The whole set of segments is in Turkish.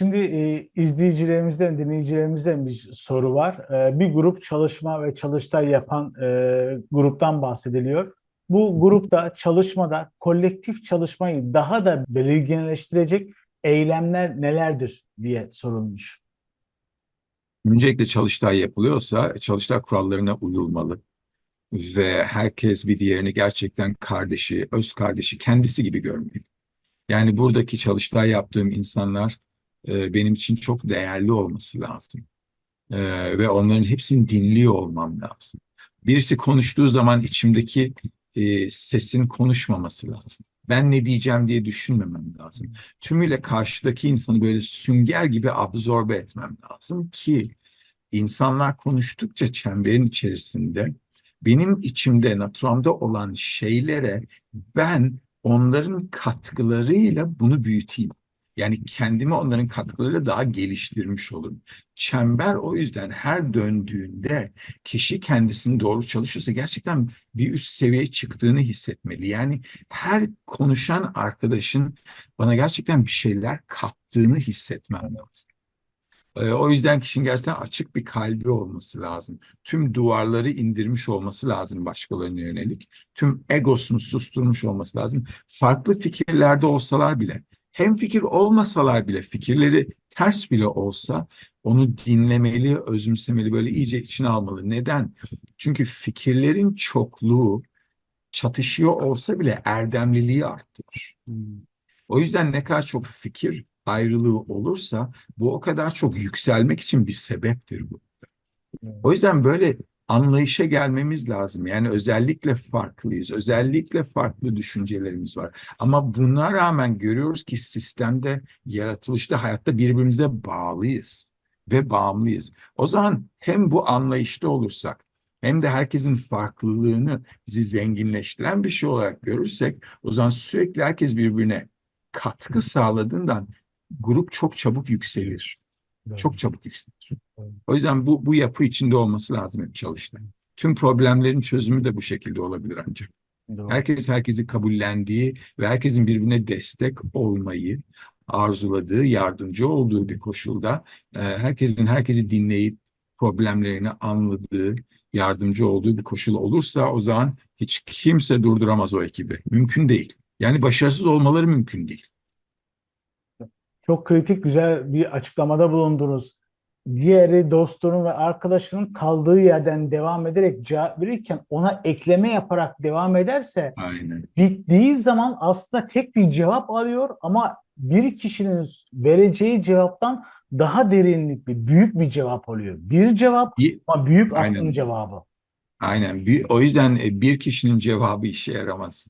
Şimdi e, izleyicilerimizden, dinleyicilerimizden bir soru var. E, bir grup çalışma ve çalıştay yapan e, gruptan bahsediliyor. Bu grupta çalışmada kolektif çalışmayı daha da belirginleştirecek eylemler nelerdir diye sorulmuş. Öncelikle çalıştay yapılıyorsa çalıştay kurallarına uyulmalı ve herkes bir diğerini gerçekten kardeşi, öz kardeşi, kendisi gibi görmeli. Yani buradaki çalıştay yaptığım insanlar e, benim için çok değerli olması lazım. E, ve onların hepsini dinliyor olmam lazım. Birisi konuştuğu zaman içimdeki e, sesin konuşmaması lazım. Ben ne diyeceğim diye düşünmemem lazım. Tümüyle karşıdaki insanı böyle sünger gibi absorbe etmem lazım ki insanlar konuştukça çemberin içerisinde benim içimde, naturamda olan şeylere ben onların katkılarıyla bunu büyüteyim. Yani kendimi onların katkılarıyla daha geliştirmiş olurum. Çember o yüzden her döndüğünde kişi kendisini doğru çalışıyorsa gerçekten bir üst seviyeye çıktığını hissetmeli. Yani her konuşan arkadaşın bana gerçekten bir şeyler kattığını hissetmem lazım. Ee, O yüzden kişinin gerçekten açık bir kalbi olması lazım. Tüm duvarları indirmiş olması lazım başkalarına yönelik. Tüm egosunu susturmuş olması lazım. Farklı fikirlerde olsalar bile, hem fikir olmasalar bile, fikirleri ters bile olsa onu dinlemeli, özümsemeli, böyle iyice içine almalı. Neden? Çünkü fikirlerin çokluğu çatışıyor olsa bile erdemliliği arttırır. O yüzden ne kadar çok fikir ayrılığı olursa bu o kadar çok yükselmek için bir sebeptir bu. O yüzden böyle anlayışa gelmemiz lazım. Yani özellikle farklıyız. Özellikle farklı düşüncelerimiz var. Ama buna rağmen görüyoruz ki sistemde, yaratılışta, hayatta birbirimize bağlıyız ve bağımlıyız. O zaman hem bu anlayışta olursak hem de herkesin farklılığını bizi zenginleştiren bir şey olarak görürsek o zaman sürekli herkes birbirine katkı sağladığından grup çok çabuk yükselir. Çok çabuk yükselir. O yüzden bu bu yapı içinde olması lazım hep çalıştay. Tüm problemlerin çözümü de bu şekilde olabilir ancak. Doğru. Herkes herkesi kabullendiği ve herkesin birbirine destek olmayı arzuladığı, yardımcı olduğu bir koşulda e, herkesin herkesi dinleyip problemlerini anladığı, yardımcı olduğu bir koşul olursa o zaman hiç kimse durduramaz o ekibi. Mümkün değil. Yani başarısız olmaları mümkün değil. Çok kritik güzel bir açıklamada bulundunuz. Diğeri dostunun ve arkadaşının kaldığı yerden devam ederek cevap verirken ona ekleme yaparak devam ederse Aynen. bittiği zaman aslında tek bir cevap arıyor ama bir kişinin vereceği cevaptan daha derinlikli, büyük bir cevap oluyor. Bir cevap ama büyük Aynen. aklın cevabı. Aynen. O yüzden e, bir kişinin cevabı işe yaramaz.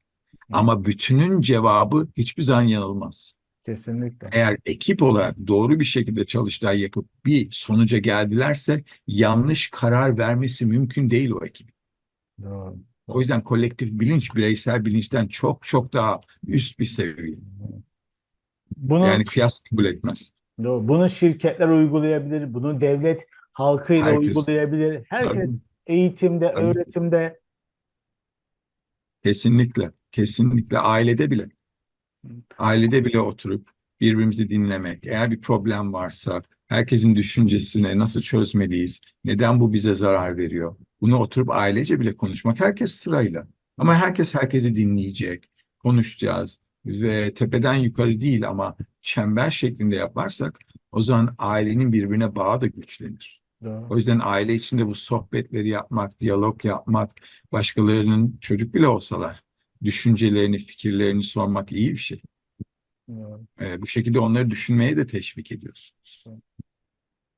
Ama bütünün cevabı hiçbir zaman yanılmaz. Kesinlikle. Eğer ekip olarak doğru bir şekilde çalıştay yapıp bir sonuca geldilerse yanlış karar vermesi mümkün değil o ekibin. Doğru. O yüzden kolektif bilinç bireysel bilinçten çok çok daha üst bir seviye. Bunu Yani kıyas kabul etmez. Doğru. Bunu şirketler uygulayabilir, bunu devlet halkıyla Herkes. uygulayabilir. Herkes eğitimde, Tabii. öğretimde Kesinlikle, kesinlikle ailede bile. Ailede bile oturup birbirimizi dinlemek. Eğer bir problem varsa herkesin düşüncesine nasıl çözmeliyiz? Neden bu bize zarar veriyor? Bunu oturup ailece bile konuşmak. Herkes sırayla. Ama herkes herkesi dinleyecek. Konuşacağız. Ve tepeden yukarı değil ama çember şeklinde yaparsak o zaman ailenin birbirine bağı da güçlenir. Doğru. O yüzden aile içinde bu sohbetleri yapmak, diyalog yapmak, başkalarının çocuk bile olsalar düşüncelerini, fikirlerini sormak iyi bir şey. Doğru. Ee, bu şekilde onları düşünmeye de teşvik ediyorsunuz.